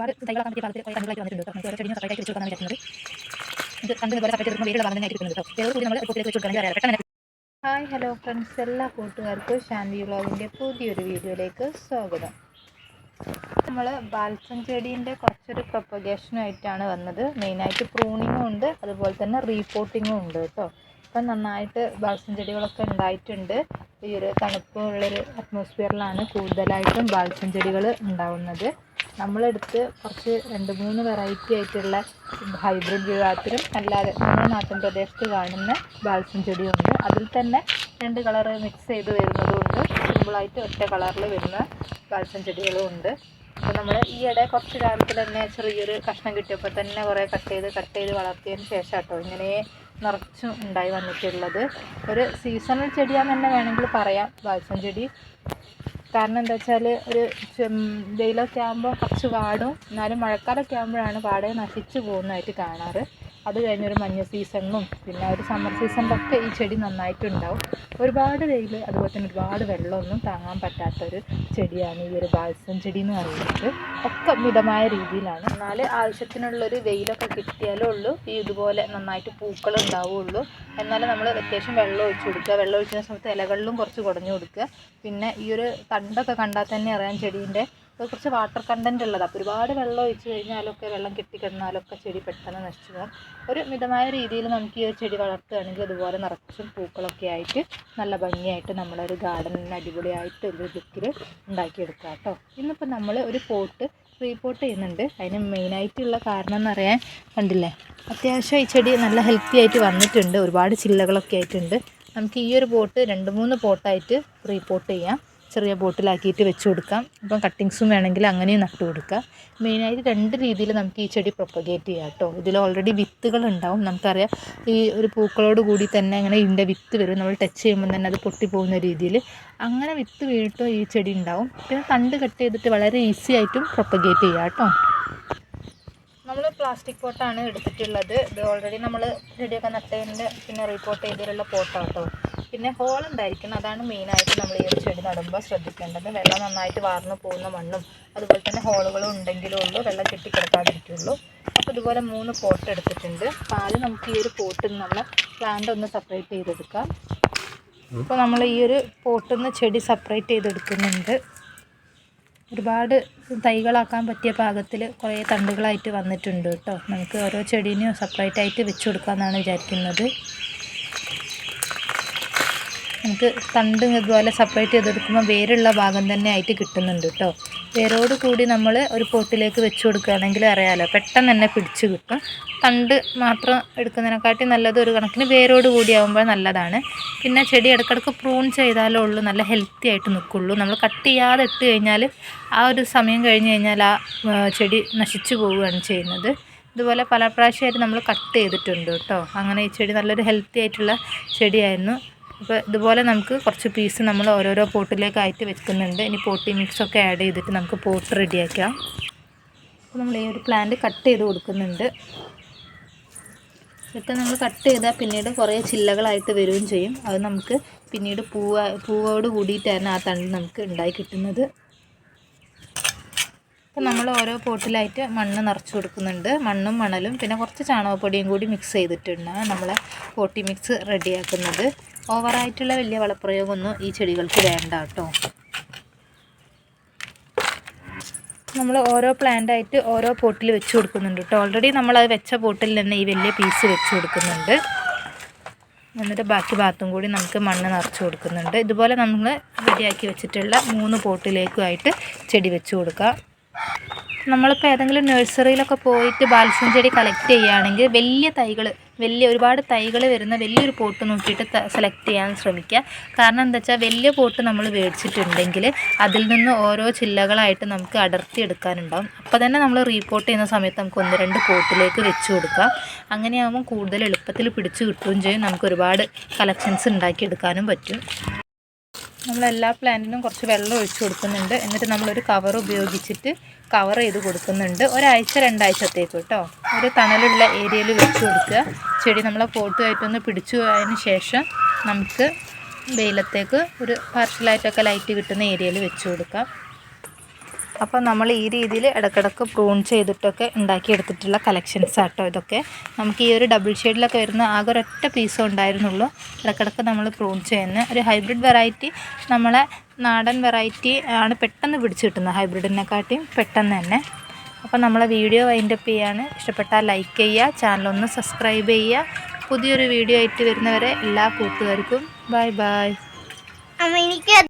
വന്നിട്ടുണ്ട്. ഇത് കൂടി നമ്മൾ ഹായ് ഹലോ ഫ്രണ്ട്സ്. എല്ലാ കൂട്ടുകാർക്കും ശാന്തി വ്ളോഗിന്റെ പുതിയൊരു വീഡിയോയിലേക്ക് സ്വാഗതം. നമ്മൾ ബാൽസം ചെടീന്റെ കുറച്ചൊരു പ്രൊപ്പഗേഷനുമായിട്ടാണ് വന്നത്. മെയിനായിട്ട് പ്രൂണിങ്ങും ഉണ്ട്. അതുപോലെ തന്നെ റീപോട്ടിങ്ങും ഉണ്ട് കേട്ടോ. ഇപ്പം നന്നായിട്ട് ബാൽസം ചെടികളൊക്കെ ഉണ്ടായിട്ടുണ്ട്. ഈ ഒരു തണുപ്പുള്ളൊരു അറ്റ്മോസ്ഫിയറിലാണ് കൂടുതലായിട്ടും ബാൽസം ചെടികൾ ഉണ്ടാവുന്നത്. നമ്മളെടുത്ത് കുറച്ച് രണ്ട് മൂന്ന് വെറൈറ്റി ആയിട്ടുള്ള ഹൈബ്രിഡ് വിഭാഗത്തിലും അല്ലാതെ നമ്മുടെ നാട്ടിൻ പ്രദേശത്ത് കാണുന്ന ബാൽസം ചെടിയുണ്ട്. അതിൽ തന്നെ രണ്ട് കളറ് മിക്സ് ചെയ്ത് വരുന്നതുകൊണ്ട് സിമ്പിളായിട്ട് ഒറ്റ കളറിൽ വരുന്ന ബാൽസം ചെടികളും ഉണ്ട് അപ്പോൾ നമ്മൾ ഈയിടെ കുറച്ച് കാലത്ത് തന്നെ ചെറിയൊരു കഷ്ണം കിട്ടിയപ്പോൾ തന്നെ കുറേ കട്ട് ചെയ്ത് കട്ട് ചെയ്ത് വളർത്തിയതിന് ശേഷം കേട്ടോ ഇങ്ങനെ നിറച്ചും ഉണ്ടായി വന്നിട്ടുള്ളത്. ഒരു സീസണൽ ചെടിയാന്ന് തന്നെ വേണമെങ്കിൽ പറയാം. ബാൽസം ചെടി കാരണം എന്താ വെച്ചാൽ ഒരു വെയിലൊക്കെ ആകുമ്പോൾ കുറച്ച് വാടും. എന്നാലും മഴക്കാലമൊക്കെ ആകുമ്പോഴാണ് പാടെ നശിച്ചു പോകുന്നതായിട്ട് കാണാറ്. അത് കഴിഞ്ഞൊരു മഞ്ഞ സീസണിലും പിന്നെ ഒരു സമ്മർ സീസണിലൊക്കെ ഈ ചെടി നന്നായിട്ടുണ്ടാവും. ഒരുപാട് വെയിൽ അതുപോലെ തന്നെ ഒരുപാട് വെള്ളമൊന്നും താങ്ങാൻ പറ്റാത്തൊരു ചെടിയാണ് ഈ ഒരു ബാൽസം ചെടി എന്ന് പറയുന്നത്. ഒക്കെ മിതമായ രീതിയിലാണ്. എന്നാൽ ആവശ്യത്തിനുള്ളൊരു വെയിലൊക്കെ കിട്ടിയാലേ ഉള്ളൂ. ഈ ഇതുപോലെ നന്നായിട്ട് പൂക്കൾ ഉണ്ടാവുകയുള്ളൂ എന്നാൽ നമ്മൾ അത്യാവശ്യം വെള്ളം ഒഴിച്ച് കൊടുക്കുക. വെള്ളം ഒഴിക്കുന്ന സമയത്ത് ഇലകളിലും കുറച്ച് കുടഞ്ഞു കൊടുക്കുക. പിന്നെ ഈ ഒരു തണ്ടൊക്കെ കണ്ടാൽ തന്നെ അറിയാം ചെടീന്റെ കുറച്ച് വാട്ടർ കണ്ടന്റ് ഉള്ളത്. അപ്പോൾ ഒരുപാട് വെള്ളം ഒഴിച്ച് കഴിഞ്ഞാലൊക്കെ വെള്ളം കെട്ടിക്കിടന്നാലൊക്കെ ചെടി പെട്ടെന്ന് നശിച്ചു പോകും. ഒരു മിതമായ രീതിയിൽ നമുക്ക് ഈ ചെടി വളർത്തുകയാണെങ്കിൽ അതുപോലെ നിറച്ചും പൂക്കളൊക്കെ ആയിട്ട് നല്ല ഭംഗിയായിട്ട് നമ്മളൊരു ഗാർഡനിന് അടിപൊളിയായിട്ട് ഒരു ലുക്കിൽ ഉണ്ടാക്കിയെടുക്കുക കേട്ടോ. ഇന്നിപ്പോൾ നമ്മൾ ഒരു പോട്ട് റീപോട്ട് ചെയ്യുന്നുണ്ട്. അതിന് മെയിനായിട്ടുള്ള കാരണം എന്ന് പറയാൻ കണ്ടില്ലേ? അത്യാവശ്യം ഈ ചെടി നല്ല ഹെൽത്തി ആയിട്ട് വന്നിട്ടുണ്ട്. ഒരുപാട് ചില്ലകളൊക്കെ ആയിട്ടുണ്ട്. നമുക്ക് ഈ ഒരു പോട്ട് രണ്ട് മൂന്ന് പോട്ടായിട്ട് റീപോട്ട് ചെയ്യാം. ചെറിയ ബോട്ടിലാക്കിയിട്ട് വെച്ച് കൊടുക്കാം. ഇപ്പം കട്ടിങ്സും വേണമെങ്കിൽ അങ്ങനെയും നട്ടു കൊടുക്കാം. മെയിനായിട്ട് രണ്ട് രീതിയിൽ നമുക്ക് ഈ ചെടി പ്രൊപ്പഗേറ്റ് ചെയ്യാം കേട്ടോ. ഇതിൽ ഓൾറെഡി വിത്തുകൾ ഉണ്ടാവും. നമുക്കറിയാം ഈ ഒരു പൂക്കളോട് കൂടി തന്നെ അങ്ങനെ ഇതിന്റെ വിത്ത് വരും. നമ്മൾ ടച്ച് ചെയ്യുമ്പോൾ തന്നെ അത് പൊട്ടിപ്പോകുന്ന രീതിയിൽ അങ്ങനെ വിത്ത് വീണിട്ടും ഈ ചെടി ഉണ്ടാവും. പിന്നെ തണ്ട് കട്ട് ചെയ്തിട്ട് വളരെ ഈസി ആയിട്ടും പ്രൊപ്പഗേറ്റ് ചെയ്യാം കേട്ടോ. നമ്മൾ പ്ലാസ്റ്റിക് പോട്ടാണ് എടുത്തിട്ടുള്ളത്. ഇത് ഓൾറെഡി നമ്മൾ ചെടിയൊക്കെ നട്ടതിന്റെ പിന്നെ റിപ്പോർട്ട് ചെയ്തിട്ടുള്ള പോട്ടാണ് കേട്ടോ. പിന്നെ ഹോൾ ഉണ്ടായിരിക്കണം. അതാണ് മെയിനായിട്ട് നമ്മൾ ഈ ഒരു ചെടി നടുമ്പോൾ ശ്രദ്ധിക്കേണ്ടത്. വെള്ളം നന്നായിട്ട് വാർന്നു പോകുന്ന മണ്ണും അതുപോലെ തന്നെ ഹോളുകളും ഉണ്ടെങ്കിലേ ഉള്ളൂ. വെള്ളം കെട്ടിക്കിടക്കാതിരിക്കുള്ളൂ അപ്പോൾ ഇതുപോലെ മൂന്ന് പോട്ട് എടുത്തിട്ടുണ്ട്. പാൽ നമുക്ക് ഈ ഒരു പോട്ടിൽ നിന്ന് നമ്മൾ പ്ലാന്റ് ഒന്ന് സെപ്പറേറ്റ് ചെയ്തെടുക്കാം. ഇപ്പോൾ നമ്മൾ ഈ ഒരു പോട്ടിൽ നിന്ന് ചെടി സെപ്പറേറ്റ് ചെയ്തെടുക്കുന്നുണ്ട്. ഒരുപാട് തൈകളാക്കാൻ പറ്റിയ പാകത്തിൽ കുറേ തണ്ടുകളായിട്ട് വന്നിട്ടുണ്ട് കേട്ടോ. നമുക്ക് ഓരോ ചെടീനെയും സെപ്പറേറ്റ് ആയിട്ട് വെച്ച് കൊടുക്കാമെന്നാണ് വിചാരിക്കുന്നത്. നമുക്ക് തണ്ട് ഇതുപോലെ സെപ്പറേറ്റ് ചെയ്തെടുക്കുമ്പോൾ വേരുള്ള ഭാഗം തന്നെ ആയിട്ട് കിട്ടുന്നുണ്ട് കേട്ടോ വേരോട് കൂടി നമ്മൾ ഒരു പോട്ടിലേക്ക് വെച്ച് കൊടുക്കുകയാണെങ്കിൽ അറിയാമല്ലോ പെട്ടെന്ന് തന്നെ പിടിച്ച് കിട്ടും. തണ്ട് മാത്രം എടുക്കുന്നതിനെക്കാട്ടി നല്ലത് ഒരു കണക്കിന് വേരോട് കൂടി ആകുമ്പോൾ നല്ലതാണ്. പിന്നെ ചെടി ഇടയ്ക്കിടയ്ക്ക് പ്രൂൺ ചെയ്താലേ ഉള്ളൂ നല്ല ഹെൽത്തി ആയിട്ട് നിൽക്കുള്ളൂ. നമ്മൾ കട്ട് ചെയ്യാതെ ഇട്ട് കഴിഞ്ഞാൽ ആ ഒരു സമയം കഴിഞ്ഞ് കഴിഞ്ഞാൽ ആ ചെടി നശിച്ചു പോവുകയാണ് ചെയ്യുന്നത്. ഇതുപോലെ പല പ്രാവശ്യമായിട്ട് നമ്മൾ കട്ട് ചെയ്തിട്ടുണ്ട് കേട്ടോ അങ്ങനെ ഈ ചെടി നല്ലൊരു ഹെൽത്തി ആയിട്ടുള്ള ചെടിയായിരുന്നു. അപ്പോൾ ഇതുപോലെ നമുക്ക് കുറച്ച് പീസ് നമ്മൾ ഓരോരോ പോട്ടിലേക്കായിട്ട് വെക്കുന്നുണ്ട്. ഇനി പോട്ടി മിക്സൊക്കെ ആഡ് ചെയ്തിട്ട് നമുക്ക് പോട്ട് റെഡിയാക്കാം അപ്പോൾ നമ്മൾ ഈ ഒരു പ്ലാന്റ് കട്ട് ചെയ്ത് കൊടുക്കുന്നുണ്ട്. ഇതൊക്കെ നമ്മൾ കട്ട് ചെയ്താൽ പിന്നീട് കുറേ ചില്ലകളായിട്ട് വരികയും ചെയ്യും. അത് നമുക്ക് പിന്നീട് പൂവ പൂവോട് കൂടിയിട്ടാണ് ആ തണ്ട് നമുക്ക് ഉണ്ടായി കിട്ടുന്നത്. അപ്പോൾ നമ്മൾ ഓരോ പോട്ടിലായിട്ട് മണ്ണ് നിറച്ച് കൊടുക്കുന്നുണ്ട്. മണ്ണും മണലും പിന്നെ കുറച്ച് ചാണകപ്പൊടിയും കൂടി മിക്സ് ചെയ്തിട്ടാണ് നമ്മളെ പോട്ടി മിക്സ് റെഡിയാക്കുന്നത് ഓവറായിട്ടുള്ള വലിയ വളപ്രയോഗമൊന്നും ഈ ചെടികൾക്ക് വേണ്ട കേട്ടോ. നമ്മൾ ഓരോ പ്ലാന്റായിട്ട് ഓരോ പോട്ടിൽ വെച്ച് കൊടുക്കുന്നുണ്ട് കേട്ടോ. ഓൾറെഡി നമ്മൾ അത് വെച്ച പോട്ടിൽ തന്നെ ഈ വലിയ പീസ് വെച്ച് കൊടുക്കുന്നുണ്ട്. എന്നിട്ട് ബാക്കി ഭാഗത്തും കൂടി നമുക്ക് മണ്ണ് നിറച്ച് കൊടുക്കുന്നുണ്ട്. ഇതുപോലെ നമ്മൾ റെഡിയാക്കി വെച്ചിട്ടുള്ള മൂന്ന് പോട്ടിലേക്കുമായിട്ട് ചെടി വെച്ച് കൊടുക്കുക നമ്മളിപ്പോൾ ഏതെങ്കിലും നഴ്സറിയിലൊക്കെ പോയിട്ട് ബാൽസ്യം ചെടി കളക്ട് ചെയ്യുകയാണെങ്കിൽ വലിയ തൈകൾ വലിയ ഒരുപാട് തൈകൾ വരുന്ന വലിയൊരു പോട്ട് നോക്കിയിട്ട് സെലക്ട് ചെയ്യാൻ ശ്രമിക്കുക. കാരണം എന്താ വെച്ചാൽ വലിയ പോട്ട് നമ്മൾ മേടിച്ചിട്ടുണ്ടെങ്കിൽ അതിൽ നിന്ന് ഓരോ ചില്ലകളായിട്ട് നമുക്ക് അടർത്തി എടുക്കാനുണ്ടാവും. അപ്പോൾ തന്നെ നമ്മൾ റീപോർട്ട് ചെയ്യുന്ന സമയത്ത് നമുക്ക് ഒന്ന് രണ്ട് പോട്ടിലേക്ക് വെച്ച് കൊടുക്കാം അങ്ങനെയാകുമ്പോൾ കൂടുതൽ എളുപ്പത്തിൽ പിടിച്ചു കിട്ടുകയും ചെയ്യും. നമുക്ക് ഒരുപാട് കളക്ഷൻസ് ഉണ്ടാക്കിയെടുക്കാനും പറ്റും. നമ്മൾ എല്ലാ പ്ലാന്റിനും കുറച്ച് വെള്ളം ഒഴിച്ചു കൊടുക്കുന്നുണ്ട്. എന്നിട്ട് നമ്മളൊരു കവർ ഉപയോഗിച്ചിട്ട് കവർ ചെയ്ത് കൊടുക്കുന്നുണ്ട്. ഒരാഴ്ച രണ്ടാഴ്ചത്തേക്ക് കേട്ടോ. ഒരു തണലുള്ള ഏരിയയിൽ വെച്ച് കൊടുക്കുക. ചെടി നമ്മളെ പോട്ടുമായിട്ടൊന്ന് പിടിച്ചു പോയതിന് ശേഷം നമുക്ക് വെയിലത്തേക്ക് ഒരു പാർഷ്യലായിട്ടൊക്കെ ലൈറ്റ് കിട്ടുന്ന ഏരിയയിൽ വെച്ച് കൊടുക്കാം. അപ്പോൾ നമ്മൾ ഈ രീതിയിൽ ഇടക്കിടക്ക് പ്രൂൺ ചെയ്തിട്ടൊക്കെ ഉണ്ടാക്കിയെടുത്തിട്ടുള്ള കളക്ഷൻസ് ആട്ടോ ഇതൊക്കെ. നമുക്ക് ഈ ഒരു ഡബിൾ ഷെയ്ഡിലൊക്കെ വരുന്ന ആകെ ഒരൊറ്റ പീസേ ഉണ്ടായിരുന്നുള്ളൂ. ഇടക്കിടക്ക് നമ്മൾ പ്രൂൺ ചെയ്യുന്ന ഒരു ഹൈബ്രിഡ് വെറൈറ്റി നമ്മളെ നാടൻ വെറൈറ്റി ആണ് പെട്ടെന്ന് പിടിച്ചു കിട്ടുന്നത് ഹൈബ്രിഡിനെക്കാട്ടിയും പെട്ടെന്ന് തന്നെ. അപ്പോൾ നമ്മളെ വീഡിയോ വൈൻഡപ്പ് ചെയ്യാണ്. ഇഷ്ടപ്പെട്ടാൽ ലൈക്ക് ചെയ്യുക ചാനലൊന്ന് സബ്സ്ക്രൈബ് ചെയ്യുക. പുതിയൊരു വീഡിയോ ആയിട്ട് വരുന്നവരെ എല്ലാ കൂട്ടുകാർക്കും ബൈ ബൈ